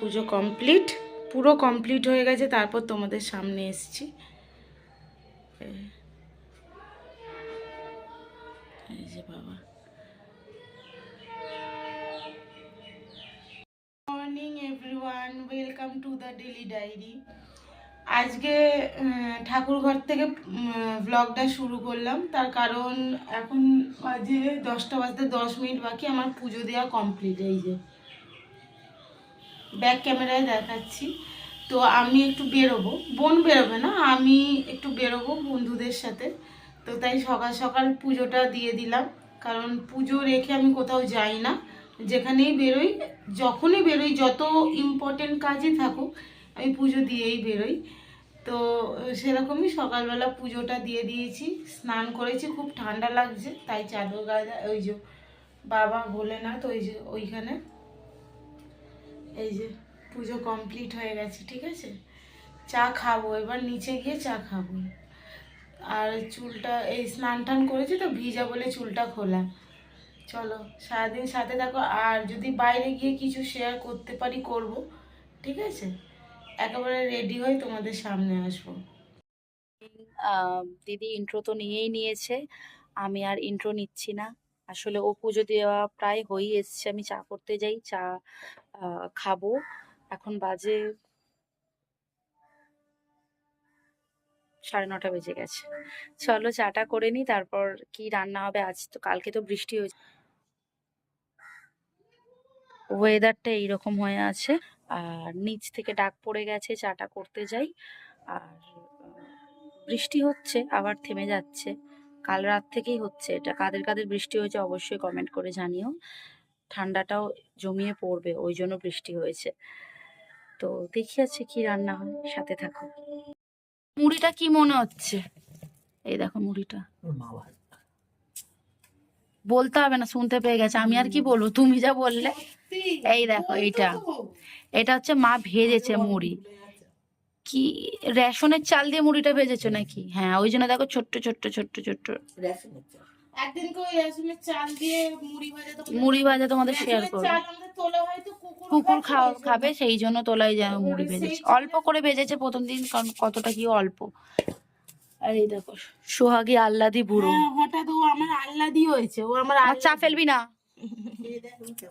পুজো complete পুরো complete হয়ে গেছে তারপর তোমাদের সামনে এসছি। যে বাবা। Morning everyone welcome to the daily diary আজকে উম, ঠাকুরঘর থেকে ব্লগটা শুরু করলাম। তার কারণ এখন বাজে দশটা বাজতে দশ মিনিট বাকি আমার পুজো দেওয়া কমপ্লিট এই যে। ব্যাক ক্যামেরায় দেখাচ্ছি। তো আমি একটু বেরোবো। বোন বেরোবে না? আমি একটু বেরোবো বন্ধুদের সাথে। তো তাই সকাল সকাল পুজোটা দিয়ে দিলাম। কারণ পুজো রেখে আমি কোথাও যাই না। যেখানেই বেরোই, যখনই বেরোই, যত ইম্পর্টেন্ট কাজই থাকুক, আমি পুজো দিয়েই বেরোই। তো সেরকমই সকালবেলা পুজোটা দিয়ে দিয়েছি। স্নান করেছি, খুব ঠান্ডা লাগছে। তাই চাদর গায়ে, ওই যে বাবা বলে না তো, ওই যে ওইখানে। এই যে পুজো কমপ্লিট হয়ে গেছে, ঠিক আছে? চা খাব, এবার নিচে গিয়ে চা খাব। আর চুলটা, এই স্নান টান করেছি তো, ভিজা বলে চুলটা খোলা। চলো, সারাদিন সাথে থাকো। আর যদি বাইরে গিয়ে কিছু শেয়ার করতে পারি, করব, ঠিক আছে? একেবারে রেডি হয়ে তোমাদের সামনে আসব। দিদি ইন্ট্রো তো নিয়েই নিয়েছে। আমি আর ইন্ট্রো নিচ্ছি না। আসলে ও পুজো দেওয়া প্রায় হয়েই এসছে, আমি চা করতে যাই, চা খাব। এখন বাজে সাড়ে নটা বেজে গেছে। চলো চাটা করে নি তারপর কি রান্না হবে? আজ তো কালকে তো বৃষ্টি হয়েছে। ওয়েদারটা এইরকম হয়ে আছে। আর নিচ থেকে ডাক পড়ে গেছে, চাটা করতে যাই। আর বৃষ্টি হচ্ছে, আবার থেমে যাচ্ছে। কাল রাত থেকেই হচ্ছে এটা। কাদের কাদের বৃষ্টি হয়েছে অবশ্যই কমেন্ট করে জানিও। ঠান্ডাটাও জমিয়ে পড়বে ওই জন্য বৃষ্টি হয়েছে। তো দেখি আছে কি রান্না হয় সাথে থাকো। মুড়িটা কি মনে হচ্ছে? এই দেখো মুড়িটা। বলতে হবে না শুনতে পেয়ে গেছে। আমি আর কি বলব তুমি যা বললে। এই দেখো এইটা। এটা হচ্ছে মা ভেজেছে মুড়ি। কি রেশনের চাল দিয়ে মুড়িটা ভেজেছো নাকি? হ্যাঁ ওই জন্য দেখো ছোট্ট ছোট্ট ছোট্ট ছোট্ট। রেশনের চাল। মুড়ি ভাজা তোমাদের মুড়ি ভাজা তোমাদের শেয়ার করব। হয় কুকুর খাওয়া খাবে সেই জন্য তোলাই যায় মুড়ি ভেজেছে। অল্প করে ভেজেছে প্রথম দিন কারণ কতটা কি অল্প। আর এই দেখো সোহাগী আল্লাদি বুড়ো। হ্যাঁ, হঠাৎ ও আমার আল্লাদি হয়েছে ও আমার চা ফেলবি না?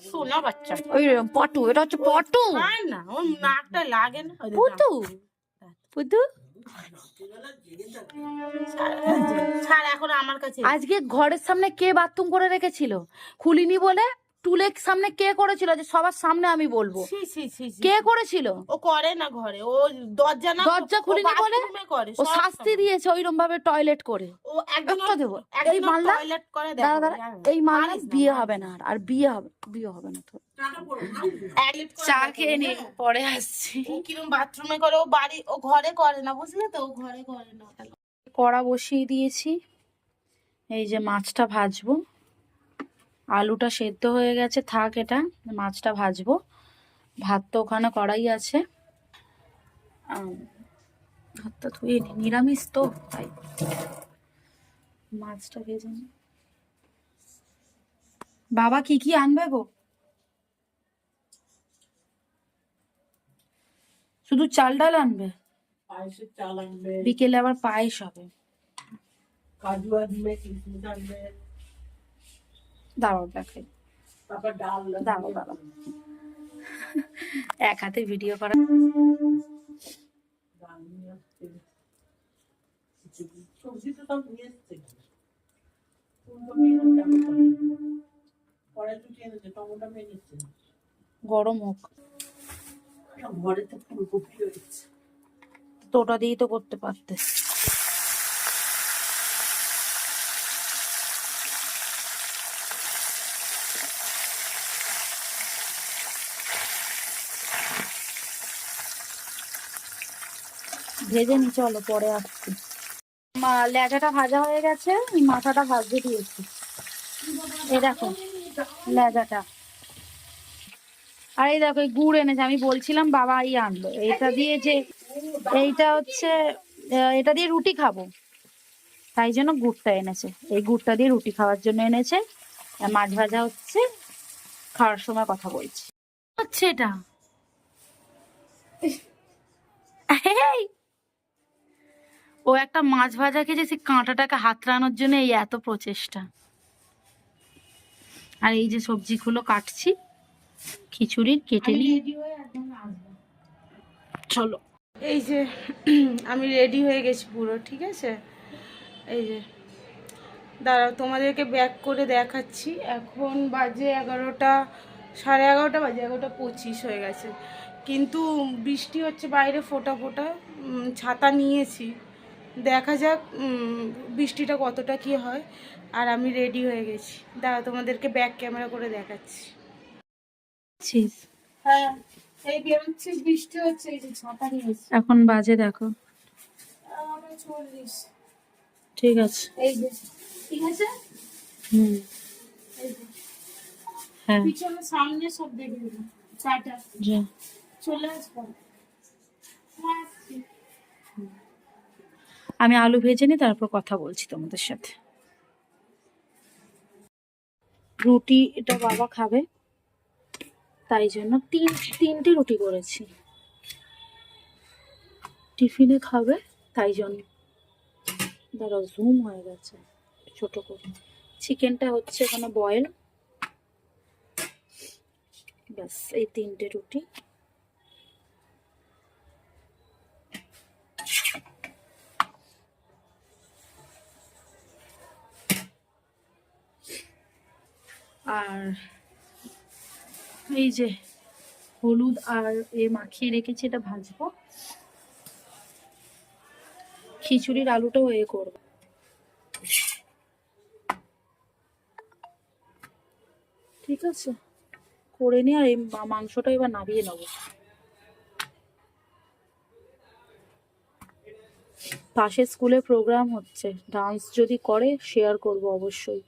শোনা বাচ্চা। ওই পটু এটা হচ্ছে পটু। না ও নাকটা লাগে না। দেখ, পুতু আজকে ঘরের সামনে কে বাথরুম করে রেখেছিল? খুলিনি বলে? টুলের সামনে কে করেছিল? যে সবার সামনে আমি বলব। ছি, ছি, ছি, ছি। কে করেছিল? ও করে না ঘরে। ও দরজা না দরজা ও খুলিনি বলে? bathroom এ করে ও সব শাস্তি সময়। দিয়েছে ওইরকম ভাবে টয়লেট করে। ও একদিন একটা দেবো। এই মালদা টয়লেট করে দেখো দাঁড়া জানো? এই মালদা পারিস না, বিয়ে হবে না আর আর বিয়ে হবে বিয়ে হবে না তো। করে চা দেখো, খেয়ে নি? পরে আসছি। ও কিরম বাথরুমে করে ও বাড়ি ও ঘরে করে না বুঝলে তো? ও ঘরে করে না। কড়া বসিয়ে দিয়েছি। এই যে মাছটা ভাজবো। আলুটা সেদ্ধ হয়ে গেছে থাক এটা মাছটা ভাজবো। ভাত তো ওখানে কড়াই আছে। ভাতটা নি নিরামিষ তো তাই। মাছটা ভেজে নি। বাবা কি কি আনবে গো? শুধু চাল ডাল আনবে। বিকেলে আবার পায়েস হবে। কাজু আনবে কিশমিশ আনবে। দাঁড়াও দেখাই। দাঁড়াও দাঁড়াও এক হাতে ভিডিও করা। সবজি তো সব নিয়ে এসছে। গরম হোক। ঘরে তো ফুলকপি রয়েছে। তো ওটা দিয়েই তো করতে পারতে। ভেজে নি, চলো পরে আসছি। লেজাটা ভাজা হয়ে গেছে মাথাটা ভাজতে দিয়েছি। এই দেখো লেজাটা আর এই দেখো, এই গুড় এনেছে, আমি বলছিলাম বাবা এই আনলো। এটা দিয়ে যে, এইটা হচ্ছে এটা দিয়ে রুটি খাব। তাই জন্য গুড়টা এনেছে। এই গুড়টা দিয়ে রুটি খাওয়ার জন্য এনেছে। মাছ ভাজা হচ্ছে, খাওয়ার সময় কথা বলছি। হচ্ছে এটা! ও একটা মাছ ভাজা খেয়েছে সে কাঁটাটাকে হাতড়ানোর জন্য এই এত প্রচেষ্টা। আর এই যে সবজিগুলো কাটছি খিচুড়ির কেটে নিই। চলো। এই যে আমি রেডি হয়ে গেছি পুরো ঠিক আছে? এই যে দাঁড়াও তোমাদেরকে ব্যাক করে দেখাচ্ছি। এখন বাজে এগারোটা সাড়ে এগারোটা বাজে এগারোটা পঁচিশ হয়ে গেছে। কিন্তু বৃষ্টি হচ্ছে বাইরে ফোটা ফোটা ছাতা নিয়েছি। দেখা যাক বৃষ্টিটা কতটা কি হয়। আর আমি রেডি হয়ে গেছি। দাঁড়া তোমাদেরকে ব্যাক ক্যামেরা করে দেখাচ্ছি। হ্যাঁ এই বেরোচ্ছিস বৃষ্টি হচ্ছে এই যে ছাতা নিয়েছি এখন বাজে দেখো। চল্লিশ। ঠিক আছে। এই যে ঠিক আছে? হুম। হ্যাঁ। পিছনে সামনে সব দেখে দেবো। টাটা চলে আসব হ্যাঁ আসছি। আমি আলু ভেজে নিই তারপর কথা বলছি তোমাদের সাথে। রুটি এটা বাবা খাবে, তাই জন্য তিন, তিনটে রুটি করেছি। টিফিনে খাবে, তাই জন্য। দাঁড়াও জুম হয়ে গেছে, ছোট করে। চিকেনটা হচ্ছে এখানে বয়েল ব্যাস, এই তিনটে রুটি। আর এই যে হলুদ আর এ মাখিয়ে রেখেছি, এটা ভাজবো। খিচুড়ির আলুটাও এ করব। ঠিক আছে? করে নিয়ে আর এই মাংসটা এবার নামিয়ে নেব। পাশে স্কুলে প্রোগ্রাম হচ্ছে। ডান্স যদি করে শেয়ার করব অবশ্যই।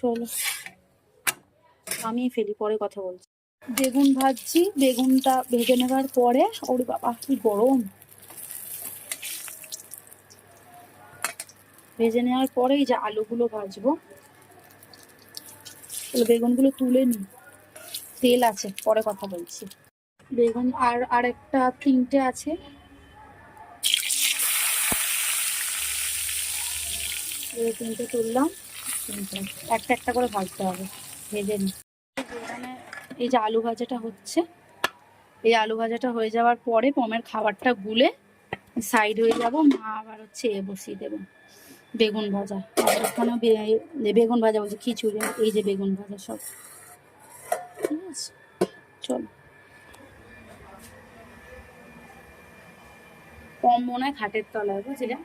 চলো। আমি ফেলি, পরে কথা বলছি। বেগুন ভাজছি, বেগুনটা ভেজে নেবার পরে, ওর বাবা, কি গরম। ভেজে নেওয়ার পরে এই যে আলুগুলো ভাজবো বেগুনগুলো তুলে নিই। তেল আছে, পরে কথা বলছি। বেগুন আর আরেকটা তিনটে আছে। তিনটে তুললাম। একটা একটা করে ভাজতে হবে, ভেজে নিই এই যে আলু ভাজাটা হচ্ছে, এই আলু ভাজাটা হয়ে যাওয়ার পরে পমের খাবারটা গুলে সাইড হয়ে যাব। মা আবার হচ্ছে এ বসিয়ে দেবো, বেগুন ভাজা। ওখানেও বেগুন ভাজা বলছে, খিচুড়ি, এই যে বেগুন ভাজা সব। ঠিক আছে, চলো। কম মনে হয় খাটের তলায়, বুঝলে?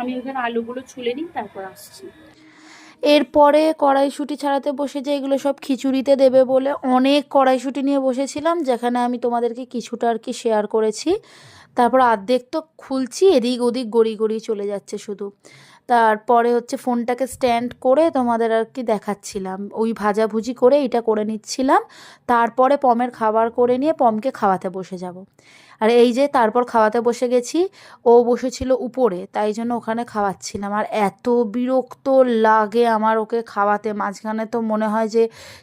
আমি ওখানে আলুগুলো ছুলে নিই, তারপর আসছি। এরপরে কড়াইশুঁটি ছাড়াতে বসে যে এগুলো সব খিচুড়িতে দেবে বলে অনেক কড়াইশুঁটি নিয়ে বসেছিলাম, যেখানে আমি তোমাদেরকে কিছুটা আর কি শেয়ার করেছি। তারপর অর্ধেক তো খুলছি, এদিক ওদিক গড়ি গড়ি চলে যাচ্ছে শুধু। তারপরে হচ্ছে ফোনটাকে স্ট্যান্ড করে তোমাদের আর কি দেখাচ্ছিলাম। ওই ভাজাভুজি করে এটা করে নিচ্ছিলাম। তারপরে পমের খাবার করে নিয়ে পমকে খাওয়াতে বসে যাব। আর এই যে তারপর খাওয়াতে বসে গেছি, ও বসেছিল উপরে, তাই জন্য ওখানে খাওয়াচ্ছিলাম। আর এত বিরক্ত লাগে আমার ওকে খাওয়াতে। মাঝখানে তো মনে হয় যে,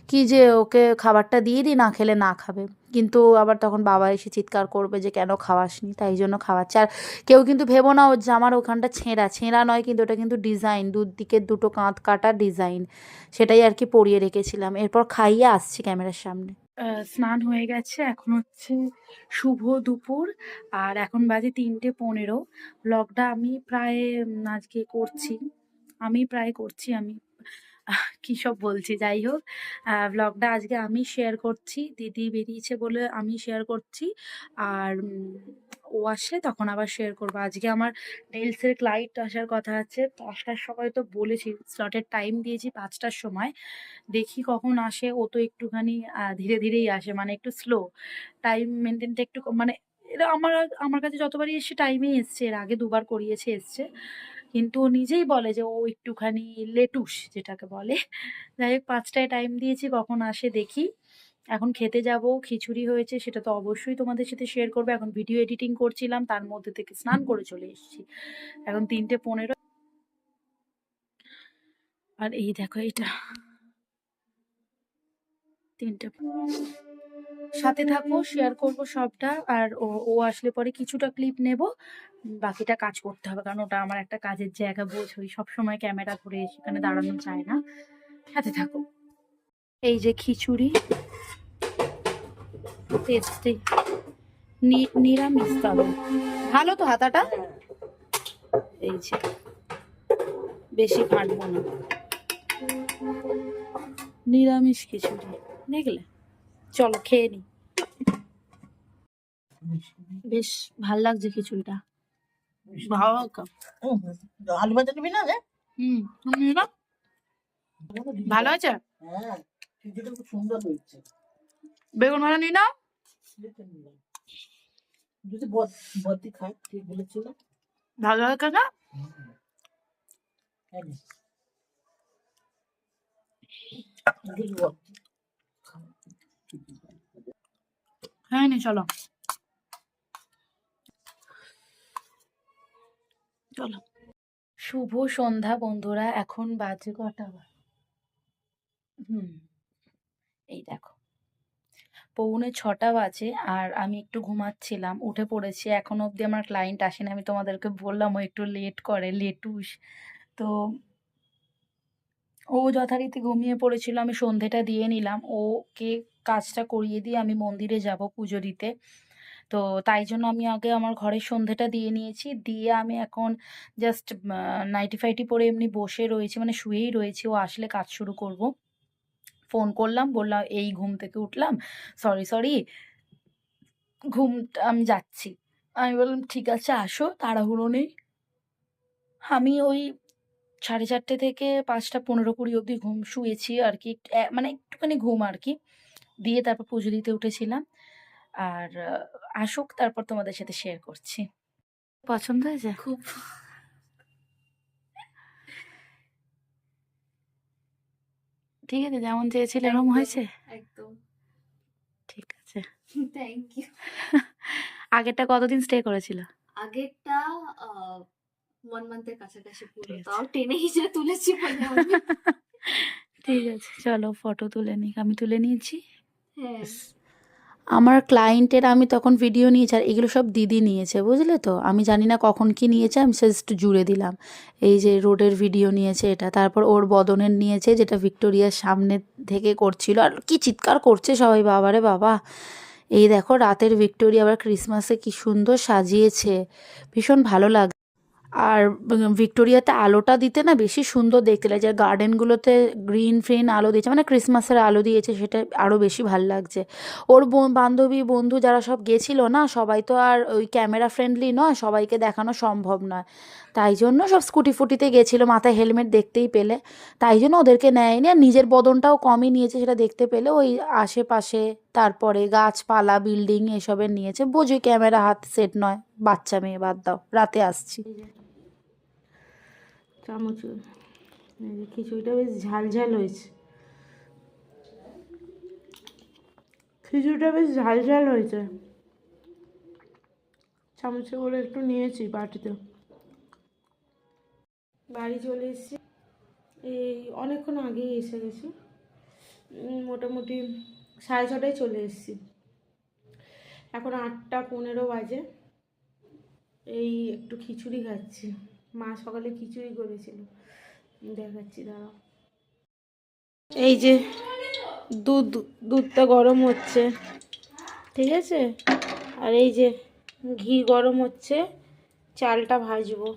কি যে ওকে খাবারটা দিয়ে দিই, না খেলে না খাবে। কিন্তু আবার তখন বাবা এসে চিৎকার করবে যে, কেন খাওয়াসনি? তাই জন্য খাওয়াচ্ছে। আর কেউ কিন্তু ভেবো না ওর জামার ওখানটা ছেঁড়া। ছেঁড়া নয় কিন্তু ওটা কিন্তু ডিজাইন। দুদিকের দুটো কাঁধ কাটা ডিজাইন। সেটাই আর কি পরিয়ে রেখেছিলাম। এরপর খাইয়ে আসছি ক্যামেরার সামনে। স্নান হয়ে গেছে। এখন হচ্ছে শুভ দুপুর। আর এখন বাজে তিনটে পনেরো। ব্লগটা আমি প্রায় আজকে করছি। আমি প্রায় করছি, আমি। কী সব বলছি, যাই হোক। ব্লগটা আজকে আমি শেয়ার করছি। দিদি বেরিয়েছে বলে আমি শেয়ার করছি। আর ও আসলে তখন আবার শেয়ার করব। আজকে আমার নেলসের ক্লাইন্ট আসার কথা আছে। পাঁচটার সময় তো বলেছি স্লটের টাইম দিয়েছি পাঁচটার সময়। দেখি কখন আসে। ও তো একটুখানি ধীরে ধীরেই আসে মানে একটু স্লো টাইম মেনটেনটা একটু মানে এরা আমার আমার কাছে যতবারই এসে টাইমেই এসছে। এর আগে দুবার করিয়েছে, এসছে। কিন্তু ও নিজেই বলে যে ও একটুখানি লেটুস যেটাকে বলে। যাই হোক, পাঁচটায় টাইম দিয়েছি, কখন আসে দেখি। এখন খেতে যাব, খিচুড়ি হয়েছে, সেটা তো অবশ্যই তোমাদের সাথে শেয়ার করব। এখন ভিডিও এডিটিং করছিলাম, তার মধ্যে থেকে স্নান করে চলে এসেছি। এখন তিনটে পনেরো আর এই দেখো এটা। তিনটে সাথে থাকব শেয়ার করব সবটা, আর ও আসলে পরে কিছুটা ক্লিপ নেব। বাকিটা কাজ করতে হবে, কারণ ওটা আমার একটা কাজের জায়গা বোঝোই। সবসময় ক্যামেরা ধরে সেখানে দাঁড়ানো যায় না। সাথে থাকো। এই যে খিচুড়ি। টেস্টি। নিরামিষ তবে ভালো তো হাতাটা? এই যে। বেশি ফাটবো না। নিরামিষ খিচুড়ি। দেখলে? চলো খেয়ে নি। বেশ ভালো লাগছে খিচুড়িটা। ভালো হুম, আলু ভাজা নিবি না হুম তুমি না? ভালো আছে? হ্যাঁ বেগুন ভাজা না? যদি বদ বদি খায় ঠিক বলেছিল। ভালো কাকা। যদি বদ হ্যাঁ নি, চলো। চলো। শুভ সন্ধ্যা, বন্ধুরা। এখন বাজে কটা? হুম, এই দেখো। পৌনে ছটা বাজে আর আমি একটু ঘুমাচ্ছিলাম, উঠে পড়েছি। এখন অবধি আমার ক্লায়েন্ট আসেনি। আমি তোমাদেরকে বললাম, ও একটু লেট করে লেটুস তো ও যথারীতি ঘুমিয়ে পড়েছিল। আমি সন্ধেটা দিয়ে নিলাম। ওকে কাজটা করিয়ে দিয়ে আমি মন্দিরে যাব পুজো দিতে। তো তাই জন্য আমি আগে আমার ঘরের সন্ধেটা দিয়ে নিয়েছি। দিয়ে আমি এখন জাস্ট নাইটি ফাইটি পরে এমনি বসে রয়েছি মানে শুয়েই রয়েছি। ও আসলে কাজ শুরু করব। ফোন করলাম, বললাম, এই ঘুম থেকে উঠলাম সরি সরি ঘুম, আমি যাচ্ছি। আমি বললাম, ঠিক আছে, আসো, তাড়াহুড়ো নেই। আমি ওই সাড়ে চারটে থেকে পাঁচটা পনেরো কুড়ি অবধি ঘুম, শুয়েছি আর কি। মানে একটুখানি ঘুম আর কি। দিয়ে তারপর পুজো দিতে উঠেছিলাম। আর আসুক তারপর তোমাদের সাথে শেয়ার করছি। পছন্দ হয়েছে? খুব। ঠিক আছে যেমন চেয়েছিলে এরকম হয়েছে? একদম। ঠিক আছে। থ্যাংক ইউ আগেরটা কতদিন স্টে করেছিল? আগেরটা ওয়ান মান্থের কাছাকাছি পুরো। তাও টেনে হিসেবে তুলেছি ঠিক আছে চলো ফটো তুলে নিক আমি তুলে নিয়েছি। আমার ক্লায়েন্টের আমি তখন ভিডিও নিয়েছি, আর এগুলো সব দিদি নিয়েছে, বুঝলে তো? আমি জানি না কখন কি নিয়েছে, আমি জাস্ট জুড়ে দিলাম। এই যে রোডের ভিডিও নিয়েছে এটা, তারপর ওর বদনের নিয়েছে, যেটা ভিক্টোরিয়ার সামনে থেকে করছিল, আর কি চিৎকার করছে সবাই, বাবারে বাবা। এই দেখো, রাতের ভিক্টোরিয়া আবার ক্রিসমাসে কি সুন্দর সাজিয়েছে, ভীষণ ভালো লাগে আর ভিক্টোরিয়াতে আলোটা দিতে না বেশি সুন্দর দেখতে লাগে। গার্ডেনগুলোতে গ্রিন ফ্রিন আলো দিয়েছে মানে ক্রিসমাসের আলো দিয়েছে, সেটা আরও বেশি ভালো লাগছে। ওর বান্ধবী, বন্ধু যারা সব গেছিল না, সবাই তো আর ওই ক্যামেরা ফ্রেন্ডলি নয়, সবাইকে দেখানো সম্ভব নয়। তাই জন্য সব স্কুটি ফুটিতে গেছিল, মাথায় হেলমেট দেখতেই পেলে। তাই জন্য ওদেরকে নেয়নি, আর নিজের বদনটাও কমই নিয়েছে সেটা দেখতে পেলে। ওই আশেপাশে, তারপরে গাছপালা বিল্ডিং এসবের নিয়েছে। বোঝোই ক্যামেরা হাত সেট নয়, বাচ্চা মেয়ে বাদ দাও, রাতে আসছি। চামচ খিচুড়িটা বেশ ঝাল ঝাল হয়েছে। খিচুড়িটা বেশ ঝাল ঝাল হয়েছে। চামচে করে একটু নিয়েছি বাটিতে। বাড়ি চলে এসেছি। এই অনেকক্ষণ আগেই এসে গেছি। মোটামুটি সাড়ে ছটায় চলে এসেছি। এখন আটটা পনেরো বাজে। এই একটু খিচুড়ি খাচ্ছি। মা সকালে খিচুড়ি করেছিল। দেখাচ্ছি, দাঁড়াও। এই যে দুধ, দুধটা গরম হচ্ছে, ঠিক আছে? আর এই যে ঘি গরম হচ্ছে, চালটা ভাজবো।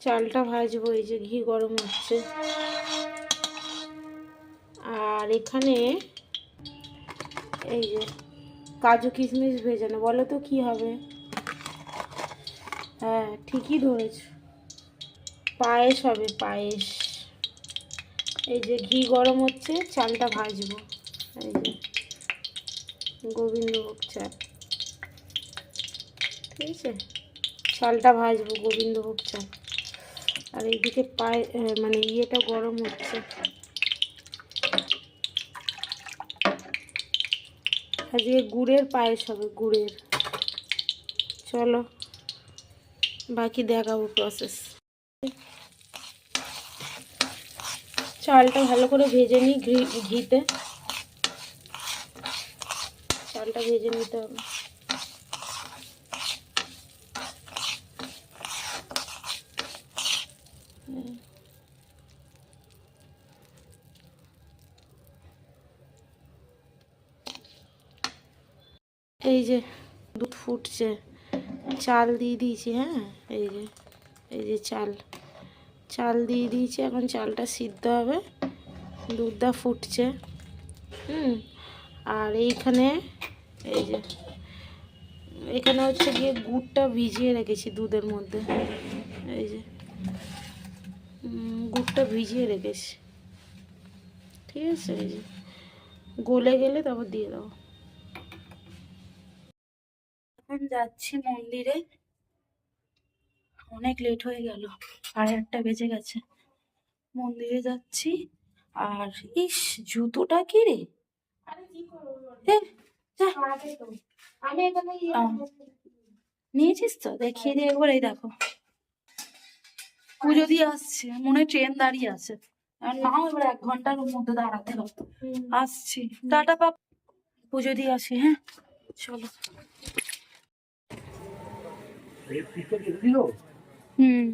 চালটা ভাজবো, এই যে ঘি গরম হচ্ছে। আর এখানে এই যে কাজু কিশমিশ ভেজানো, বলো তো কি হবে? হ্যাঁ ঠিকই ধরেছ। পায়েস হবে, পায়েস। এই যে ঘি গরম হচ্ছে, চালটা ভাজবো। এই যে গোবিন্দভোগ চাল। ঠিক আছে? চালটা ভাজবো, গোবিন্দভোগ চাল। আর এইদিকে পায়ে মানে ইয়েটা গরম হচ্ছে। আজকে গুড়ের পায়েস হবে, গুড়ের। চলো। বাকি দেখাবো প্রসেস চালটা ভালো করে ভেজে নিই ঘিতে। চালটা ভেজে নিতে হবে। এই যে দুধ ফুটছে। চাল দিয়ে দিয়েছি হ্যাঁ? এই যে এই যে চাল। চাল দিয়ে দিয়েছি, এখন চালটা সিদ্ধ হবে। দুধটা ফুটছে। হুম? আর এইখানে, এই যে, এখানে হচ্ছে গিয়ে গুড়টা ভিজিয়ে রেখেছি দুধের মধ্যে। এই যে গুড়টা ভিজিয়ে রেখেছি। ঠিক আছে? এই যে, গলে গেলে তারপর দিয়ে দাও এখন যাচ্ছি মন্দিরে। অনেক লেট হয়ে গেল সাড়ে আটটা বেজে গেছে। মন্দিরে যাচ্ছি আর ইস জুতোটা কি রে। নিয়েছিস তো? দেখিয়ে দিয়ে একবার এই দেখো। পুজো দিয়ে আসছে মনে হয় ট্রেন দাঁড়িয়ে আছে। নাও এবার এক ঘণ্টার মধ্যে দাঁড়াতে হবে। আসছি। টাটা পাপ। পুজো দিয়ে আসি হ্যাঁ? চলো। হুম।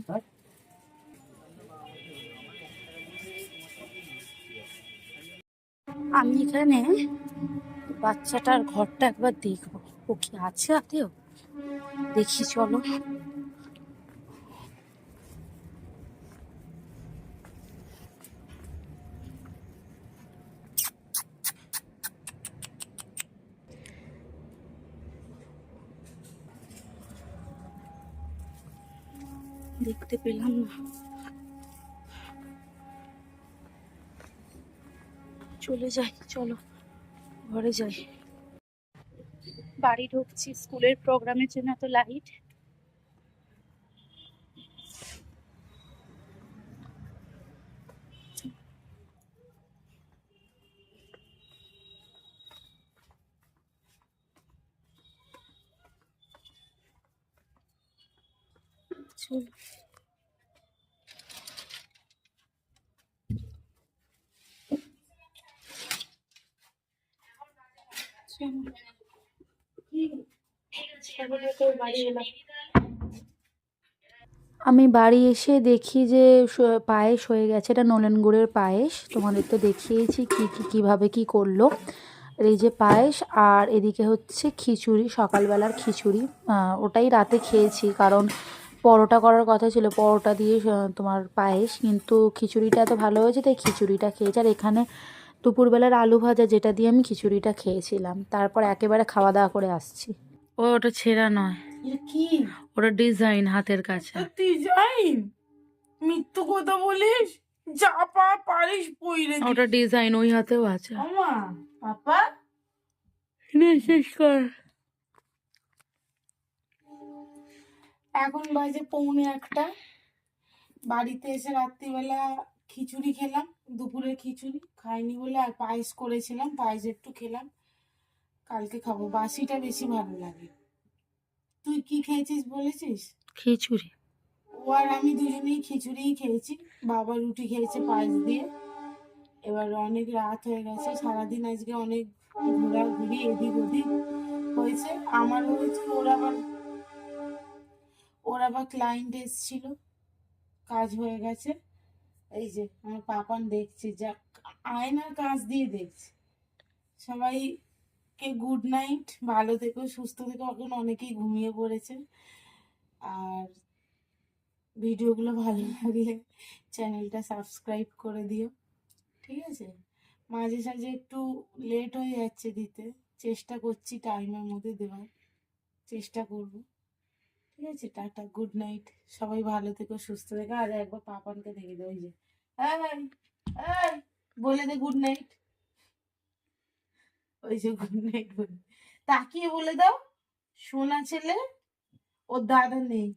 আমি এখানে বাচ্চাটার ঘরটা একবার দেখব। ও কি আছে আতেও দেখি চলো। দেখতে পেলাম না। চলে যাই, চলো, ঘরে যাই। বাড়ি ঢুকছি, স্কুলের প্রোগ্রামের জন্য এত লাইট আমি বাড়ি এসে দেখি যে পায়েস হয়ে গেছে। এটা নলেন গুড়ের পায়েস। তোমাদের তো দেখিয়েছি কি কি, কীভাবে কি করল। এই যে পায়েস আর এদিকে হচ্ছে খিচুড়ি, সকালবেলার খিচুড়ি। ওটাই রাতে খেয়েছি কারণ পরোটা করার কথা ছিল পরোটা দিয়ে তোমার পায়েস। কিন্তু খিচুড়িটা এত ভালো হয়েছে তাই খিচুড়িটা খেয়েছি। আর এখানে দুপুরবেলার আলু ভাজা যেটা দিয়ে আমি খিচুড়িটা খেয়েছিলাম। তারপর একেবারে খাওয়া দাওয়া করে আসছি। ও ওটা ছেঁড়া নয়। কি? ওটা ডিজাইন হাতের কাছে। ডিজাইন? মিথ্যু কথা বলিস? যা পা পারিস পইরে ওটা ডিজাইন ওই হাতেও আছে। আমা পাপা শেষ কর। এখন বাজে পৌনে একটা। বাড়িতে এসে রাত্রিবেলা খিচুড়ি খেলাম দুপুরে খিচুড়ি। খাইনি বলে আর পায়েস করেছিলাম পায়েস একটু খেলাম। কালকে খাব। বাসিটা বেশি ভালো লাগে। তুই কি খেয়েছিস বলেছিস? খিচুড়ি। ও আর আমি দুজনেই খিচুড়িই খেয়েছি। বাবা রুটি খেয়েছে পায়েস দিয়ে। এবার অনেক রাত হয়ে গেছে। সারাদিন আজকে অনেক ঘোরাঘুরি এদিক ওদিক হয়েছে। আমারও হয়েছে ওর আবার ওর আবার ক্লায়েন্ট এসেছিল। কাজ হয়ে গেছে। এই যে, আমার পাপান দেখছে যা আয়নার কাজ দিয়ে দেখছে। সবাইকে গুড নাইট ভালো থেকো, সুস্থ থেকো। এখন অনেকেই ঘুমিয়ে পড়েছে। আর ভিডিওগুলো ভালো লাগলে চ্যানেলটা সাবস্ক্রাইব করে দিও। ঠিক আছে? মাঝে সাঝে একটু লেট হয়ে যাচ্ছে দিতে। চেষ্টা করছি টাইমের মধ্যে দেওয়ার। চেষ্টা করব। ঠিক আছে, টাটা গুড নাইট সবাই ভালো থেকো, সুস্থ থেকো। আর একবার পাপানকে দেখে দেবো যে। বলে দে গুড নাইট ওই যে গুড নাইট বলে। তাকিয়ে বলে দাও, সোনা ছেলে, ওর দাদা নেই।